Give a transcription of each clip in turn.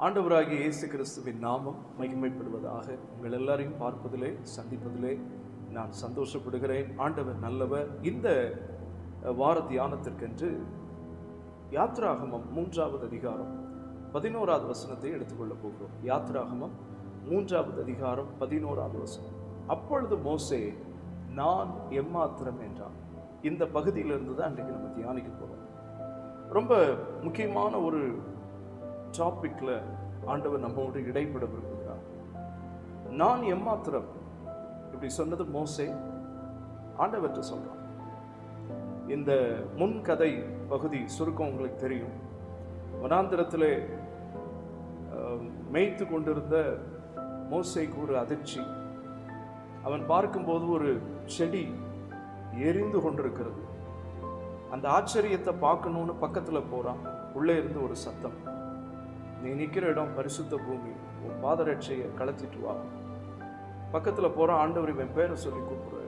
ஆண்டவராகிய இயேசு கிறிஸ்துவின் நாமம் மகிமைப்படுவதாக உங்கள் எல்லாரையும் பார்ப்பதிலே சந்திப்பதிலே நான் சந்தோஷப்படுகிறேன். ஆண்டவர் நல்லவர். இந்த வார தியானத்திற்கென்று யாத்ராகமம் மூன்றாவது அதிகாரம் பதினோராவது வசனத்தை எடுத்துக்கொள்ளப் போகிறோம். யாத்ராகமம் மூன்றாவது அதிகாரம் பதினோராவது வசனம். அப்பொழுது மோசே நான் எம்மாத்திரம் என்றான். இந்த பகுதியிலிருந்து தான் அன்றைக்கு நம்ம தியானிக்க போகிறோம் ரொம்ப முக்கியமான ஒரு டாப்பிக்கில் ஆண்டவர் நம்மோடு இடைப்பட விரும்புகிறார் நான் எம்மாத்திரம் இப்படி சொன்னது மோசே ஆண்டவர்கிட்ட சொல்கிறான் இந்த முன் கதை பகுதி சுருக்கம் உங்களுக்கு தெரியும். வனாந்திரத்தில் மேய்த்து கொண்டிருந்த மோசைக்கு ஒரு அதிர்ச்சி. அவன் பார்க்கும்போது ஒரு செடி எரிந்து கொண்டிருக்கிறது. அந்த ஆச்சரியத்தை பார்க்கணுன்னு பக்கத்தில் போகிறான் உள்ளே இருந்து ஒரு சத்தம். நீ நிற்கிற இடம் பரிசுத்த பூமி. உன் பாதரட்சையை கலத்திட்டு வா. பக்கத்தில் போகிற ஆண்டவர் இவன் பேரை சொல்லி கூப்பிடுறாரு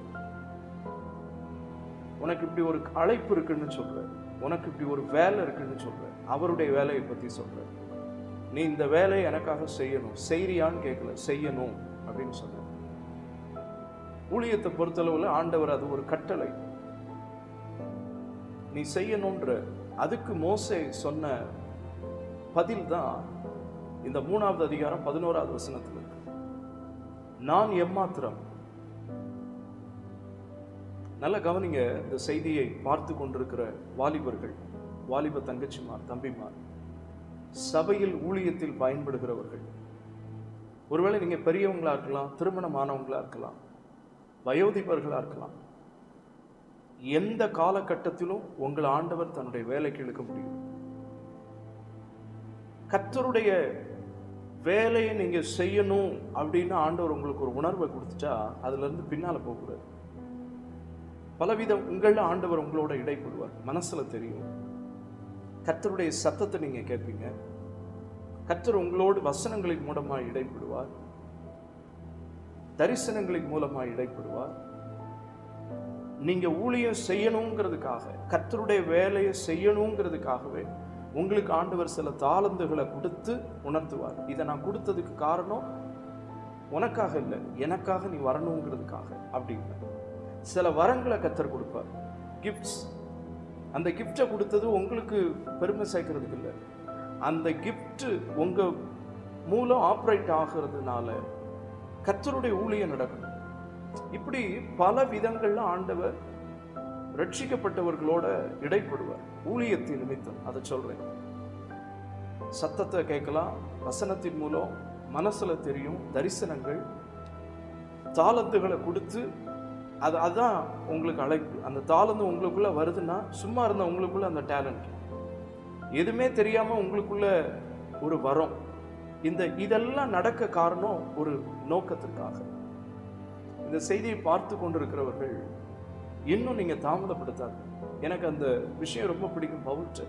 உனக்கு இப்படி ஒரு அழைப்பு இருக்குன்னு சொல்கிறேன் உனக்கு இப்படி ஒரு வேலை இருக்குன்னு சொல்கிறேன் அவருடைய வேலையை பற்றி சொல்கிறேன் நீ இந்த வேலையை எனக்காக செய்யணும். செய்கிறியான்னு கேட்கல செய்யணும் அப்படின்னு சொல்ற. ஊழியத்தை பொறுத்தளவில் ஆண்டவர் அது ஒரு கட்டளை. நீ செய்யணுன்ற அதுக்கு மோசே சொன்ன பதில் தான் இந்த மூணாவது அதிகாரம் பதினோராவது வசனத்தில் இருக்கு. நான் எம்மாத்திரம். நல்ல கவனிங்க இந்த செய்தியை பார்த்து கொண்டிருக்கிற வாலிபர்கள் வாலிப தங்கச்சிமார் தம்பிமார் சபையில் ஊழியத்தில் பயன்படுகிறவர்கள். ஒருவேளை நீங்கள் பெரியவங்களாக இருக்கலாம் திருமணமானவங்களாக இருக்கலாம் வயோதிபர்களாக இருக்கலாம் எந்த காலகட்டத்திலும் உங்கள் ஆண்டவர் தன்னுடைய வேலைக்கு இழுக்க முடியும். கத்தருடைய வேலையை நீங்கள் செய்யணும் அப்படின்னு ஆண்டவர் உங்களுக்கு ஒரு உணர்வை கொடுத்துட்டா அதுலேருந்து பின்னால் போகக்கூடாது. பலவிதம் உங்களில் ஆண்டவர் உங்களோட இடைப்படுவார். மனசில் தெரியும். கத்தருடைய சத்தத்தை நீங்கள் கேட்பீங்க. கத்தர் உங்களோடு வசனங்களின் மூலமாக இடைப்படுவார். தரிசனங்களின் மூலமாக இடைப்படுவார். நீங்கள் ஊழியம் செய்யணுங்கிறதுக்காக கத்தருடைய வேலையை செய்யணுங்கிறதுக்காகவே உங்களுக்கு ஆண்டவர் சில தாளந்துகளை கொடுத்து உணர்த்துவார். இதை நான் கொடுத்ததுக்கு காரணம் உனக்காக இல்லை எனக்காக நீ வரணுங்கிறதுக்காக அப்படின்னு. சில வரங்களை கத்தர் கொடுப்பார். கிஃப்ட்ஸ் அந்த கிஃப்டை கொடுத்தது உங்களுக்கு பெருமை சேர்க்கறதுக்கு இல்லை. அந்த கிஃப்ட்டு உங்கள் மூலம் ஆப்ரேட் ஆகிறதுனால கத்தருடைய ஊழியம் நடக்கணும். இப்படி பல விதங்களில் ஆண்டவர் ரட்சிக்கப்பட்டவர்களோட இடைப்படுவார். ஊழியத்தின் நிமித்தம் அதை சொல்றேன். சத்தத்தை கேட்கலாம். வசனத்தின் மூலம் மனசுல தெரியும் தரிசனங்கள் தாளத்துகளை கொடுத்து அது அதான் உங்களுக்கு அழைப்பு. அந்த தாளந்து உங்களுக்குள்ள வருதுன்னா சும்மா இருந்த உங்களுக்குள்ள அந்த டேலண்ட் எதுவுமே தெரியாம உங்களுக்குள்ள ஒரு வரம். இந்த இதெல்லாம் நடக்க காரணம் ஒரு நோக்கத்திற்காக. இந்த செய்தியை பார்த்து கொண்டிருக்கிறவர்கள் இன்னும் நீங்க தாமதப்படுத்தாது. எனக்கு அந்த விஷயம் ரொம்ப பிடிக்கும் பவுல்ட்ட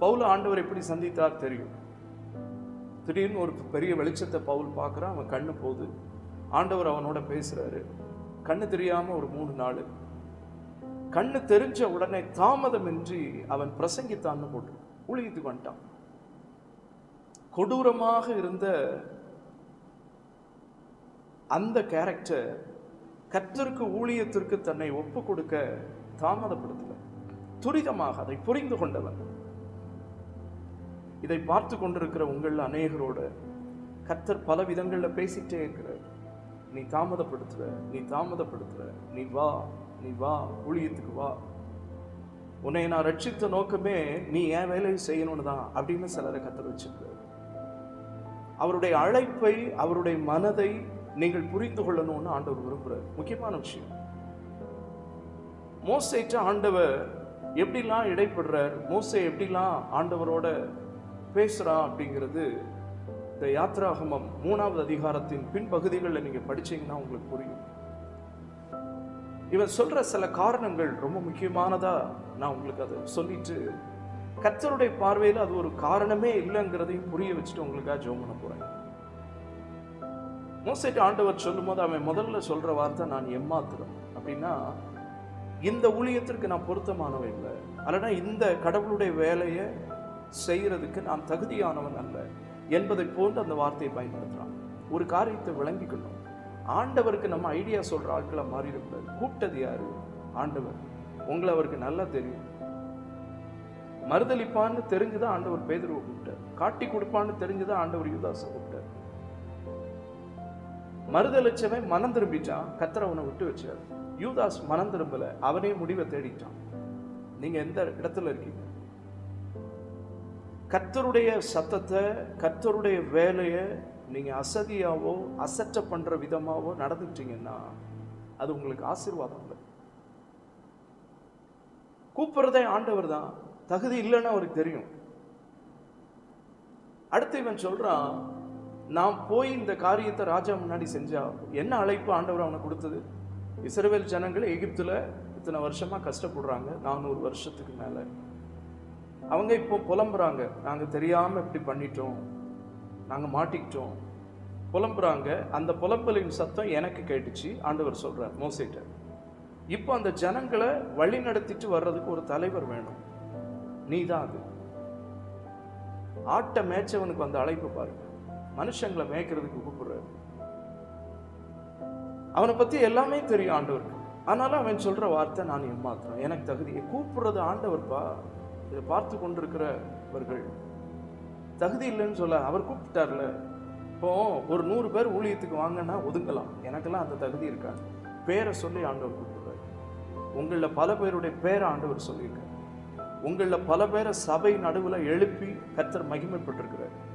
பவுல ஆண்டவர் எப்படி சந்தித்தார் தெரியும். திடீர்னு ஒரு பெரிய வெளிச்சத்தை பவுல் பார்க்குறான் அவன் கண்ணு போகுது. ஆண்டவர் அவனோட பேசுறாரு. கண்ணு தெரியாமல் ஒரு மூணு நாள். கண்ணு தெரிஞ்ச உடனே தாமதமின்றி அவன் பிரசங்கித்தான்னு போட்டு ஊழியத்து வந்துட்டான். கொடூரமாக இருந்த அந்த கேரக்டர் கர்த்தருக்கு ஊழியத்திற்கு தன்னை ஒப்பு கொடுக்க தாமதப்படுத்தல துரிதமாக அதை புரிந்து கொண்டவர். இதை பார்த்து கொண்டிருக்கிற உங்கள் அநேகரோட கர்த்தர் பல விதங்களில் பேசிட்டே இருக்கிறார். நீ தாமதப்படுத்துற நீ தாமதப்படுத்துற நீ வா நீ வா ஊழியத்துக்கு வா. உன்னை நான் ரட்சித்த நோக்கமே நீ என் வேலையை செய்யணும்னு தான் அப்படின்னு சிலரை கத்தர் வச்சிருக்காரு அவருடைய அழைப்பை அவருடைய மனதை நீங்கள் புரிந்து கொள்ளணும்னு ஆண்டவர் விரும்புகிறார் முக்கியமான விஷயம். மோசைட்டு ஆண்டவர் எப்படிலாம் இடைப்படுறார்? மோசை எப்படிலாம் ஆண்டவரோட பேசுகிறா அப்படிங்கிறது இந்த யாத்ராகமம் மூணாவது அதிகாரத்தின் பின்பகுதிகளில் நீங்கள் படிச்சீங்கன்னா உங்களுக்கு புரியும். இவன் சொல்கிற சில காரணங்கள் ரொம்ப முக்கியமானதா நான் உங்களுக்கு அதை சொல்லிட்டு கத்தருடைய பார்வையில் அது ஒரு காரணமே இல்லைங்கிறதையும் புரிய வச்சுட்டு உங்களுக்காக ஜோம் பண்ண போறேன். மோசைட்டு ஆண்டவர் சொல்லும்போது அவன் முதல்ல சொல்கிற வார்த்தை நான் எம்மாத்திரம். அப்படின்னா இந்த ஊழியத்திற்கு நான் பொருத்தமானவன் இல்லை. அல்லனா இந்த கடவுளுடைய வேலையை செய்கிறதுக்கு நான் தகுதியானவன் அல்ல என்பதை போன்று அந்த வார்த்தையை பயன்படுத்துகிறான் ஒரு காரியத்தை விளங்கிக்கணும். ஆண்டவருக்கு நம்ம ஐடியா சொல்கிற ஆட்களை மாறிடக்கூடாது. கூப்பிட்டது யாரு? ஆண்டவர். உங்களை அவருக்கு நல்லா தெரியும். மறுதளிப்பான்னு தெரிஞ்சுதான் ஆண்டவர் பேதுருவை கூப்பிட்டார். காட்டி கொடுப்பான்னு தெரிஞ்சுதான் ஆண்டவர் யுதாசம் மறுதளிச்சவன் மனம் திரும்பிட்டான் கத்தர் அவனை விட்டு வச்சார். யூதாஸ் மனம் திரும்பல அவனே முடிவை தேடிட்டான். நீங்க எந்த இடத்துல இருக்கீங்க? கத்தருடைய சத்தத்தை கத்தருடைய வேலையை நீங்க அசதியாவோ அசற்ற பண்ற விதமாவோ நடந்துட்டீங்கன்னா அது உங்களுக்கு ஆசீர்வாதம் இல்லை. கூப்பிடுறதே ஆண்டவர் தான். தகுதி இல்லைன்னு அவருக்கு தெரியும். அடுத்து இவன் சொல்றான் நான் போய் இந்த காரியத்தை ராஜா முன்னாடி செஞ்சா என்ன அழைப்பு ஆண்டவர் அவனை கொடுத்தது? இஸ்ரேல் ஜனங்கள் எகிப்தில் இத்தனை வருஷமாக கஷ்டப்படுறாங்க நானூறு வருஷத்துக்கு மேலே. அவங்க இப்போ புலம்புறாங்க. நாங்கள் தெரியாமல் இப்படி பண்ணிட்டோம். நாங்கள் மாட்டிக்கிட்டோம். புலம்புறாங்க. அந்த புலம்பலின் சத்தம் எனக்கு கேட்டுச்சு. ஆண்டவர் சொல்கிறார் மோசைட்ட இப்போ அந்த ஜனங்களை வழி நடத்திட்டு வர்றதுக்கு ஒரு தலைவர் வேணும். நீ தான் அது. ஆட்டை மேய்ச்சவனுக்கு அந்த அழைப்பு பாருங்க. மனுஷங்களை மேய்க்கிறதுக்கு கூப்பிடுறாரு. அவனை பத்தி எல்லாமே தெரியும் ஆண்டவருக்கு. ஆனாலும் அவன் சொல்ற வார்த்தை நான் ஏமாத்துறேன். எனக்கு தகுதியை கூப்பிடுறது ஆண்டவர்ப்பா? இதை பார்த்து கொண்டிருக்கிறவர்கள். தகுதி இல்லைன்னு சொல்ல அவர் கூப்பிட்டார்ல. இப்போ ஒரு நூறு பேர் ஊழியத்துக்கு வாங்கன்னா ஒதுங்கலாம். எனக்கெல்லாம் அந்த தகுதி இருக்கா பேரை சொல்லி ஆண்டவர் கூப்பிடுறாரு. உங்களில் பல பேருடைய பேரை ஆண்டவர் சொல்லியிருக்காரு. உங்களில் பல பேரை சபை நடுவில் எழுப்பி கத்தர் மகிமைப்பட்டிருக்கிறார்.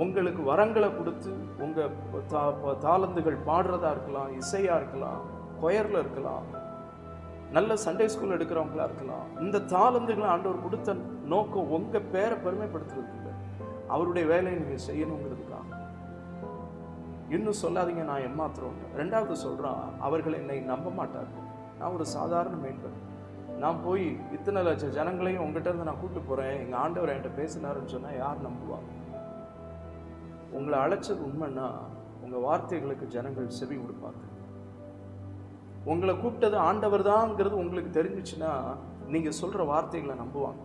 உங்களுக்கு வரங்களை கொடுத்து உங்கள் தா- தாளந்துகள் பாடுறதா இருக்கலாம் இசையாக இருக்கலாம் கொயரில் இருக்கலாம் நல்ல சண்டே ஸ்கூல் எடுக்கிறவங்களா இருக்கலாம் இந்த தாளந்துகளை ஆண்டவர் கொடுத்த நோக்கம் உங்கள் பேரை பெருமைப்படுத்துறது இல்லை. அவருடைய வேலையை நீங்கள் செய்யணுங்கிறதுக்காக. இன்னும் சொல்லாதீங்க நான் ஏமாத்துறோம் ரெண்டாவது சொல்கிறான் அவர்கள் என்னை நம்ப மாட்டார்கள். நான் ஒரு சாதாரண மேய்ப்பன் நான் போய் இத்தனை லட்சம் ஜனங்களையும் உங்கள்கிட்ட இருந்து நான் கூப்பிட்டு போகிறேன் எங்கள் ஆண்டவர் என்கிட்ட பேசினாருன்னு சொன்னால் யார் நம்புவாங்க? உங்களை அழைச்சது உண்மைன்னா உங்கள் வார்த்தைகளுக்கு ஜனங்கள் செவி கொடுப்பாங்க. உங்களை கூப்பிட்டது ஆண்டவர் தான்ங்கிறது உங்களுக்கு தெரிஞ்சிச்சுன்னா நீங்கள் சொல்கிற வார்த்தைகளை நம்புவாங்க.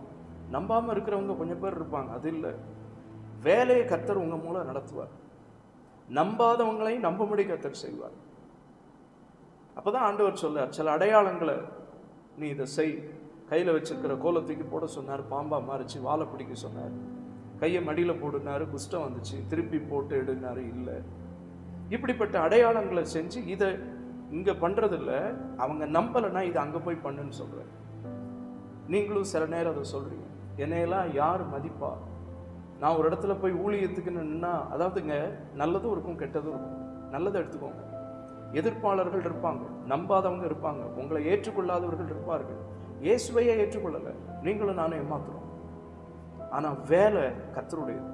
நம்பாமல் இருக்கிறவங்க கொஞ்சம் பேர் இருப்பாங்க அது இல்லை. வேலையை கத்தர் உங்கள் மூலம் நடத்துவார். நம்பாதவங்களையும் நம்பும்படி கத்தர் செய்வார். அப்பதான் ஆண்டவர் சொல்லார் சில அடையாளங்களை நீ இதை செய். கையில் வச்சிருக்கிற கோலத்துக்கு போட சொன்னார் பாம்பா மாறிச்சு வாழை பிடிக்க சொன்னார். கையை மடியில் போடுனாரு குஷ்டம் வந்துச்சு திருப்பி போட்டு எடுனாரு இல்லை. இப்படிப்பட்ட அடையாளங்களை செஞ்சு இதை இங்கே பண்ணுறதில்ல அவங்க நம்பலைன்னா இதை அங்கே போய் பண்ணுன்னு சொல்கிறேன் நீங்களும் சில நேரம் அதை சொல்கிறீங்க என்னையெல்லாம் யார் மதிப்பா? நான் ஒரு இடத்துல போய் ஊழியத்துக்கு நின்னா அதாவதுங்க நல்லதும் இருக்கும் கெட்டதும் இருக்கும். நல்லதை எடுத்துக்கோங்க. எதிர்ப்பாளர்கள் இருப்பாங்க நம்பாதவங்க இருப்பாங்க. உங்களை ஏற்றுக்கொள்ளாதவர்கள் இருப்பார்கள். இயேசுவையே ஏற்றுக்கொள்ளலை. நீங்களும் நானும் ஏமாத்துறோம். ஆனால் வேலை கத்தருடையது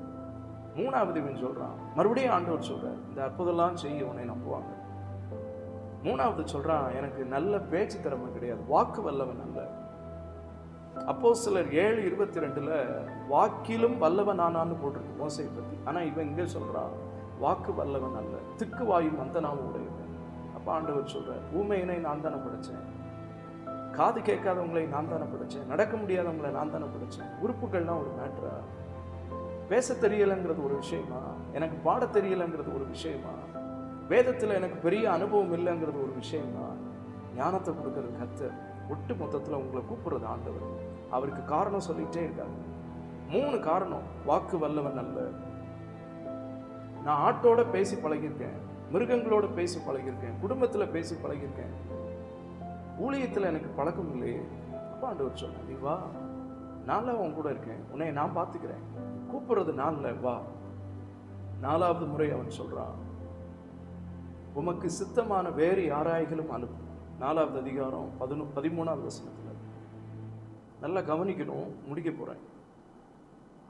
மூணாவது இவன் சொல்கிறான் மறுபடியும் ஆண்டவர் சொல்கிறார் இந்த அற்புதம்லாம் செய்ய உன்னை நம்புவாங்க. மூணாவது சொல்கிறான் எனக்கு நல்ல பேச்சு திறமை கிடையாது வாக்கு வல்லவன் அல்ல. அப்போ சிலர் ஏழு இருபத்தி ரெண்டில் வாக்கிலும் வல்லவன் ஆனான்னு போட்டிருக்கு மோசை பற்றி ஆனால் இவன் இங்கே சொல்கிறான் வாக்கு வல்லவன் அல்ல திக்கு வாயும் மந்தனாவும் உடையவன். அப்போ ஆண்டவர் சொல்கிறார் ஊமையினை நான் தானே படைச்சேன். காது கேட்காதவங்களை நான் தானே பிடிச்சேன் நடக்க முடியாதவங்களை நான் தானே பிடிச்சேன் உறுப்புகள்லாம் ஒரு மேட்ரா பேச தெரியலைங்கிறது ஒரு விஷயமா? எனக்கு பாட தெரியலைங்கிறது ஒரு விஷயமா? வேதத்தில் எனக்கு பெரிய அனுபவம் இல்லைங்கிறது ஒரு விஷயமா? ஞானத்தை கொடுக்கறது கத்து ஒட்டு மொத்தத்தில் உங்களை கூப்பிடுறது ஆண்டவர். அவருக்கு காரணம் சொல்லிகிட்டே இருக்காங்க மூணு காரணம். வாக்கு வல்லவன் அல்ல. நான் ஆட்டோட பேசி பழகியிருக்கேன். மிருகங்களோட பேசி பழகியிருக்கேன். குடும்பத்தில் பேசி பழகியிருக்கேன். ஊழியத்தில் எனக்கு பழக்கம் இல்லையே. அப்பா ஆண்டவர் சொன்ன நீ வா. நான்ல உன் கூட இருக்கேன். உன்னை நான் பார்த்துக்கிறேன். கூப்பிடுறது நாளில் வா. நாலாவது முறை அவன் சொல்கிறான் உமக்கு சித்தமான வேறு யாராய்களும் அனுப்பும். நாலாவது அதிகாரம் பதினொ பதிமூணாவது வசனத்தில். நல்லா கவனிக்கணும் முடிக்க போகிறேன்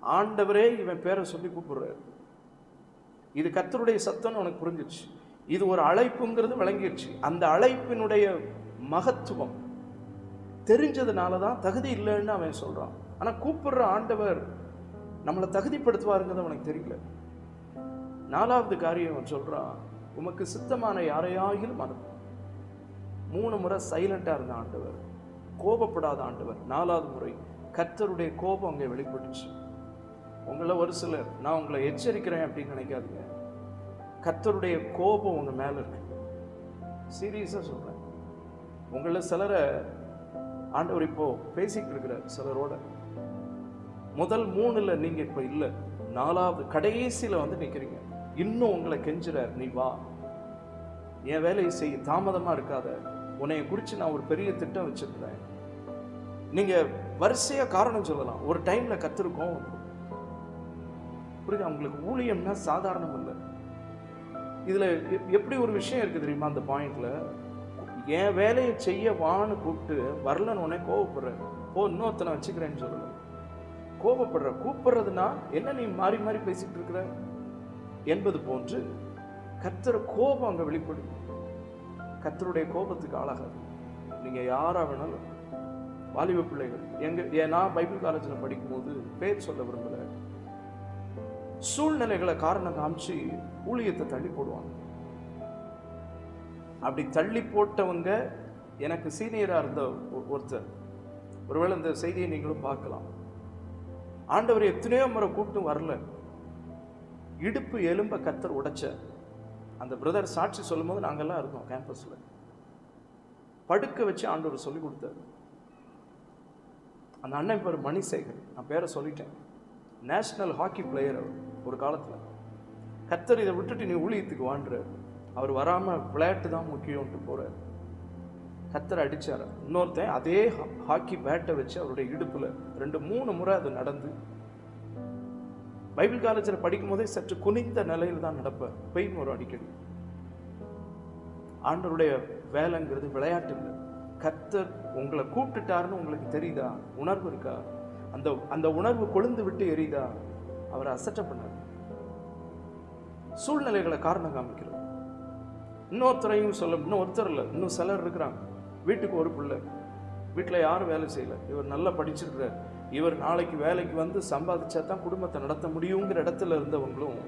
ஆண்டவரே இவன் பேரை சொல்லி கூப்பிடுறாரு. இது கத்தருடைய சத்தம்னு உனக்கு புரிஞ்சிச்சு இது ஒரு அழைப்புங்கிறது விளங்கிடுச்சு அந்த அழைப்பினுடைய மகத்துவம். தெரிஞ்சதுனால தான் தகுதி இல்லைன்னு அவன் சொல்கிறான் ஆனால் கூப்பிடுற ஆண்டவர் நம்மளை தகுதிப்படுத்துவாருங்கிறது அவனுக்கு தெரியல. நாலாவது காரியம் அவன் சொல்கிறான் உமக்கு சித்தமான யாரையாகிலும் அனுப்பும் மூணு முறை சைலண்டாக இருந்த ஆண்டவர் கோபப்படாத ஆண்டவர். நாலாவது முறை கர்த்தருடைய கோபம் அங்கே வெளிப்பட்டுச்சு. உங்களை ஒரு சிலர் நான் உங்களை எச்சரிக்கிறேன் அப்படின்னு நினைக்காதீங்க. கர்த்தருடைய கோபம் உங்கள் மேலே இருக்கு. சீரியஸாக சொல்கிறேன் உங்களில் சிலரை ஆண்டவர் இப்போ பேசிக்கிட்டு இருக்கிற சிலரோட. முதல் மூணுல நீங்க இப்ப இல்ல. நாலாவது கடைசியில வந்து நிக்கிறீங்க. இன்னும் உங்களை கெஞ்சுறார் நீ வா. என் வேலையை செய்ய தாமதமா இருக்காத. உன்னைய குறித்து நான் ஒரு பெரிய திட்டம் வச்சிருக்கிறேன். நீங்க வரிசையா காரணம் சொல்லலாம். ஒரு டைம்ல கத்திருக்கோம். புரியுது? அவங்களுக்கு ஊழியம்னா சாதாரணம் இல்லை. இதுல எப்- எப்படி ஒரு விஷயம் இருக்கு தெரியுமா? அந்த பாயிண்ட்ல என் வேலையை செய்ய வான்னு கூப்பிட்டு வரலன்னு உடனே கோவப்படுற போ இன்னொருத்தனை வச்சுக்கிறேன்னு சொல்லல கோபப்படுற கூப்பிடுறதுனா என்ன நீ மாறி மாறி பேசிட்டு இருக்கிற? என்பது போன்று கர்த்தர் கோபம் அங்கே வெளிப்படும் கத்தருடைய கோபத்துக்கு ஆளாகாது. நீங்கள் யாராக வேணாலும் வாலிப பிள்ளைகள் எங்க ஏன் நான் பைபிள் காலேஜில் படிக்கும்போது பேர் சொல்ல விரும்பல. சூழ்நிலைகளை காரணம் காமிச்சு ஊழியத்தை தள்ளி போடுவாங்க. அப்படி தள்ளி போட்டவங்க எனக்கு சீனியராக இருந்த ஒருத்தர். ஒருவேளை இந்த செய்தியை நீங்களும் பார்க்கலாம். ஆண்டவர் எத்தனையோ முறை கூப்பிட்டு வரல. இடுப்பு எலும்ப கத்தர் உடைச்ச. அந்த பிரதர் சாட்சி சொல்லும்போது நாங்கள்லாம் இருந்தோம் கேம்பஸில். படுக்க வச்சு ஆண்டவர் சொல்லி கொடுத்தாரு. அந்த அண்ணன் பேர் மணிசேகர். நான் பேரை சொல்லிட்டேன். நேஷ்னல் ஹாக்கி பிளேயர் அவர் ஒரு காலத்தில். கத்தர் இதை விட்டுட்டு நீ ஊழியத்துக்கு வாண்டுறாரு அவர் வராமல் விளையாட்டு தான் முக்கியம்ட்டு போகிறார் கத்தர் அடித்தார் இன்னொருத்தன் அதே ஹா- ஹாக்கி பேட்டை வச்சு அவருடைய இடுப்பில் ரெண்டு மூணு முறை அது நடந்து பைபிள் காலேஜில் படிக்கும் போதே சற்று குனிந்த நிலையில் தான் நடப்பேன் பெயின் வரும் அடிக்கடி. ஆண்டவருடைய வேலைங்கிறது விளையாட்டு இல்லை. கத்தர் உங்களை கூப்பிட்டுட்டாருன்னு உங்களுக்கு தெரியுதா? உணர்வு இருக்கா? அந்த அந்த உணர்வு கொழுந்து விட்டு எரியுதா? அவரை அசட்டை பண்ணார். சூழ்நிலைகளை காரணம் காமிக்கிறது. இன்னொருத்தரையும் சொல்ல இன்னும் ஒருத்தர் இல்லை இன்னும் சிலர் இருக்கிறாங்க. வீட்டுக்கு ஒரு பிள்ளை. வீட்டில் யாரும் வேலை செய்யல. இவர் நல்லா படிச்சிருக்கிறார். இவர் நாளைக்கு வேலைக்கு வந்து சம்பாதிச்சா தான் குடும்பத்தை நடத்த முடியுங்கிற இடத்துல இருந்தவங்களும்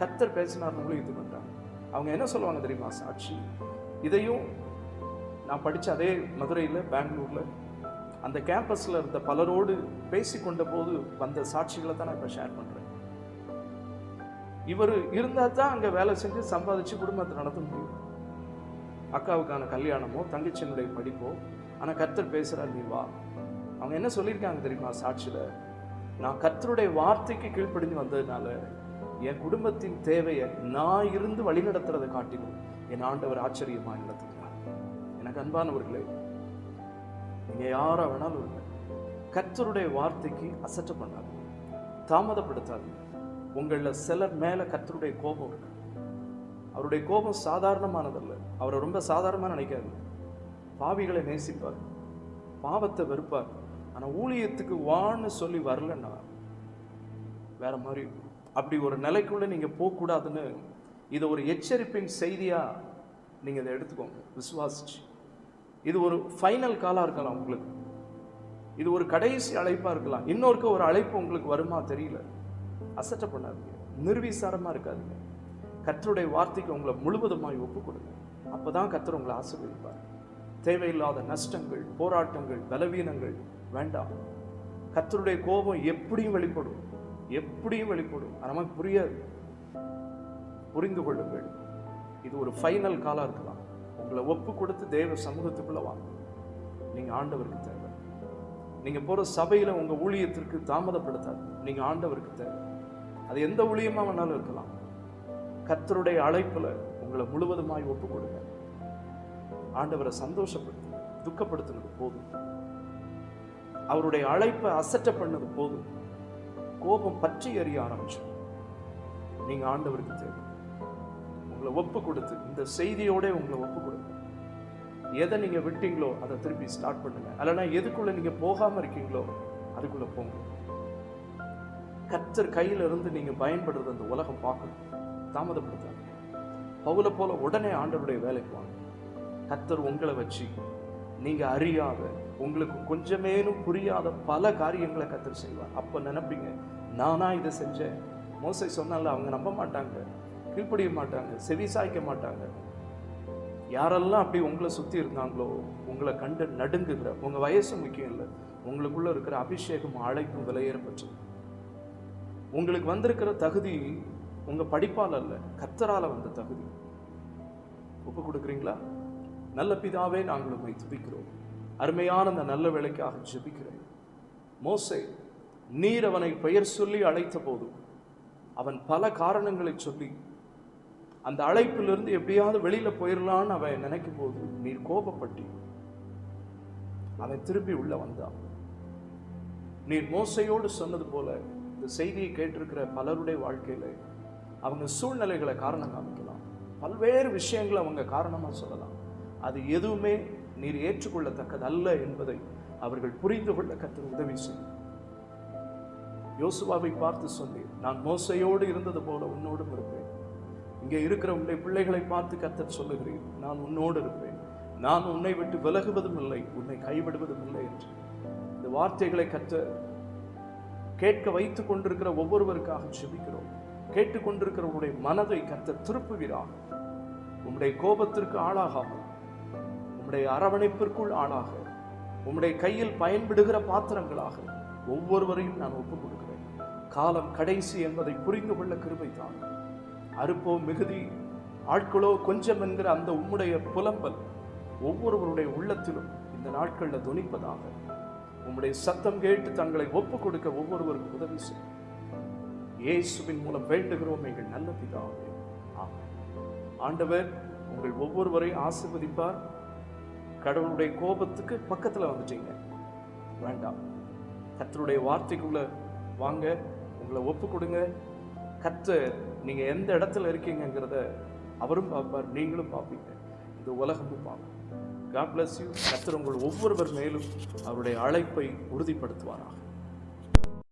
கத்தர் பேசினார்களும் இது பண்ணுறாங்க அவங்க என்ன சொல்லுவாங்க தெரியுமா சாட்சி? இதையும் நான் படித்த அதே மதுரையில் பெங்களூரில் அந்த கேம்பஸில் இருந்த பலரோடு பேசி கொண்ட போது வந்த சாட்சிகளை தான் நான் இப்போ ஷேர் பண்ணுறேன் இவர் இருந்தால் தான் அங்கே வேலை செஞ்சு சம்பாதிச்சு குடும்பத்தை நடத்த முடியும். அக்காவுக்கான கல்யாணமோ தங்கச்சியினுடைய படிப்போ ஆனால் கர்த்தர் பேசுகிறார் நீ வா. அவங்க என்ன சொல்லியிருக்காங்க தெரியுமா சாட்சியில்? நான் கர்த்தருடைய வார்த்தைக்கு கீழ்ப்படிஞ்சு வந்ததுனால என் குடும்பத்தின் தேவையை நான் இருந்து வழிநடத்துறதை காட்டிலும் என் ஆண்டவர் ஆச்சரியமாக நடத்துகிறார் எனக்கு அன்பானவர்களே நீங்கள் யாராக வேணாலும் இருங்க. கர்த்தருடைய வார்த்தைக்கு அசட்ட பண்ணாது தாமதப்படுத்தாதீங்க. உங்களில் சிலர் மேலே கத்தருடைய கோபம் இருக்கு. அவருடைய கோபம் சாதாரணமானதல்ல. அவரை ரொம்ப சாதாரணமாக நினைக்காது பாவிகளை நேசிப்பார். பாவத்தை வெறுப்பார். ஆனால் ஊழியத்துக்கு வான்னு சொல்லி வரலன்னா வேற மாதிரி அப்படி ஒரு நிலைக்குள்ளே நீங்கள் போகக்கூடாதுன்னு இதை ஒரு எச்சரிப்பின் செய்தியாக நீங்கள் இதை எடுத்துக்கோங்க. விசுவாசிச்சு. இது ஒரு ஃபைனல் காலாக இருக்கலாம் உங்களுக்கு. இது ஒரு கடைசி அழைப்பாக இருக்கலாம். இன்னொருக்க ஒரு அழைப்பு உங்களுக்கு வருமா தெரியல. அசட்டை பண்ணாதீங்க நிர்வீசாரமாக இருக்காதுங்க. கத்தருடைய வார்த்தைக்கு உங்களை முழுவதுமாய் ஒப்பு கொடுங்க அப்பதான் கத்தர் உங்களை ஆசீர்வதிப்பார். தேவையில்லாத நஷ்டங்கள் போராட்டங்கள் பலவீனங்கள் வேண்டாம். கத்தருடைய கோபம் எப்படியும் வெளிப்படும். எப்படியும் வெளிப்படும். நமக்கு புரியாது. புரிந்து கொள்ளுங்கள். இது ஒரு ஃபைனல் காலா இருக்கலாம். உங்களை ஒப்பு கொடுத்து தேவ சமூகத்துக்குள்ள வாங்க. நீங்கள் ஆண்டவருக்கு தேவை. நீங்கள் போகிற சபையில் உங்கள் ஊழியத்திற்கு தாமதப்படுத்தாது நீங்கள் ஆண்டவருக்கு தேவை. அது எந்த ஊழியமாக வேணாலும் இருக்கலாம். கர்த்தருடைய அழைப்பில் உங்களை முழுவதுமாய் ஒப்பு கொடுங்க ஆண்டவரை சந்தோஷப்படுத்து துக்கப்படுத்தினது போதும். அவருடைய அழைப்பை அசட்ட பண்ணது போதும். கோபம் பற்றி எறிய ஆரம்பிச்சு நீங்க ஆண்டவருக்கு தேவை. உங்களை ஒப்பு கொடுத்து இந்த செய்தியோட உங்களை ஒப்பு கொடுங்க எதை நீங்க விட்டீங்களோ அதை திருப்பி ஸ்டார்ட் பண்ணுங்க. அல்லனா எதுக்குள்ள நீங்க போகாம இருக்கீங்களோ அதுக்குள்ள போங்க. கர்த்தர் கையில இருந்து நீங்கள் பயன்படுறது அந்த உலகம் பார்க்கணும். தாமதப்படுத்தாங்க பவுல போல உடனே ஆண்டவருடைய வேலைக்கு வாங்க. கர்த்தர் உங்களை வச்சு நீங்கள் அறியாத உங்களுக்கு கொஞ்சமேனும் புரியாத பல காரியங்களை கத்தர் செய்வார். அப்போ நினைப்பீங்க நானா இதை செஞ்சேன். மோசை சொன்னால அவங்க நம்ப மாட்டாங்க கீழ்ப்படிய மாட்டாங்க செவி சாய்க்க மாட்டாங்க. யாரெல்லாம் அப்படி உங்களை சுற்றி இருந்தாங்களோ உங்களை கண்டு நடுங்குகிற உங்கள் வயசு முக்கியம் இல்லை உங்களுக்குள்ளே இருக்கிற அபிஷேகம் அழைப்பும் விலையேறப்பட்டது உங்களுக்கு வந்திருக்கிற தகுதி உங்கள் படிப்பால் அல்ல கத்தரால் வந்த தகுதி. ஒப்பு கொடுக்குறீங்களா? நல்ல பிதாவே நாங்கள் உண்மை துபிக்கிறோம் அருமையான அந்த நல்ல வேலைக்காக ஜெபிக்கிறேன். மோசை நீர் அவனை பெயர் சொல்லி அழைத்த போதும் அவன் பல காரணங்களை சொல்லி அந்த அழைப்பிலிருந்து எப்படியாவது வெளியில் போயிடலான்னு அவன் நினைக்கும் போது நீர் கோபப்பட்டி அவன் திரும்பி உள்ள வந்தான். நீர் மோசையோடு சொன்னது போல இந்த செய்தியை கேட்டிருக்கிற பலருடைய வாழ்க்கையில அவங்க சூழ்நிலைகளை காரணம் காமிக்கலாம். பல்வேறு விஷயங்களை அவங்க காரணமா சொல்லலாம். அது எதுவுமே நீர் ஏற்றுக்கொள்ளத்தக்கது அல்ல என்பதை அவர்கள் புரிந்து கொள்ள கத்தர் உதவி செய்யும். யோசுவாவை பார்த்து சொல்லி நான் மோசையோடு இருந்தது போல உன்னோடும் இருப்பேன். இங்கே இருக்கிற உன்னுடைய பிள்ளைகளை பார்த்து கத்தர் சொல்லுகிறேன் நான் உன்னோடு இருப்பேன். நான் உன்னை விட்டு விலகுவதும் இல்லை உன்னை கைவிடுவதும் இல்லை என்று. இந்த வார்த்தைகளை கற்ற கேட்க வைத்துக் கொண்டிருக்கிற ஒவ்வொருவருக்காக செபிக்கிறோம் கேட்டுக்கொண்டிருக்கிற உன்னுடைய மனதை கத்த திருப்புகிறார் உம்முடைய கோபத்திற்கு ஆளாகாமல் உம்முடைய அரவணைப்பிற்குள் ஆளாக உம்முடைய கையில் பயன்படுகிற பாத்திரங்களாக ஒவ்வொருவரையும் நான் ஒப்புக் கொடுக்கிறேன் காலம் கடைசி என்பதை புரிந்து கொள்ள கிருபை தான் அறுப்போ மிகுதி ஆட்களோ கொஞ்சம் என்கிற அந்த உம்முடைய புலம்பல் ஒவ்வொருவருடைய உள்ளத்திலும் இந்த நாட்களில் துணிப்பதாக உம்முடைய சத்தம் கேட்டு தங்களை ஒப்பு கொடுக்க ஒவ்வொருவருக்கும் உதவி செய்யும் இயேசுவின் மூலம் வேண்டுகிறோம் எங்கள் நல்ல பிதாவே. ஆமாம் ஆண்டவர் உங்கள் ஒவ்வொருவரையும் ஆசீர்வதிப்பார். கடவுளுடைய கோபத்துக்கு பக்கத்தில் வந்துட்டீங்க. வேண்டாம். கத்தருடைய வார்த்தைக்குள்ள வாங்க உங்களை ஒப்பு கொடுங்க கத்த நீங்கள் எந்த இடத்துல இருக்கீங்கங்கிறத அவரும் பார்ப்பார் நீங்களும் பார்ப்பீங்க. இந்த உலகமும் பார்ப்போம் காட் பிளஸ் யூ கர்த்தர் உங்கள் ஒவ்வொருவர் மேலும் அவருடைய அழைப்பை உறுதிப்படுத்துவாராக.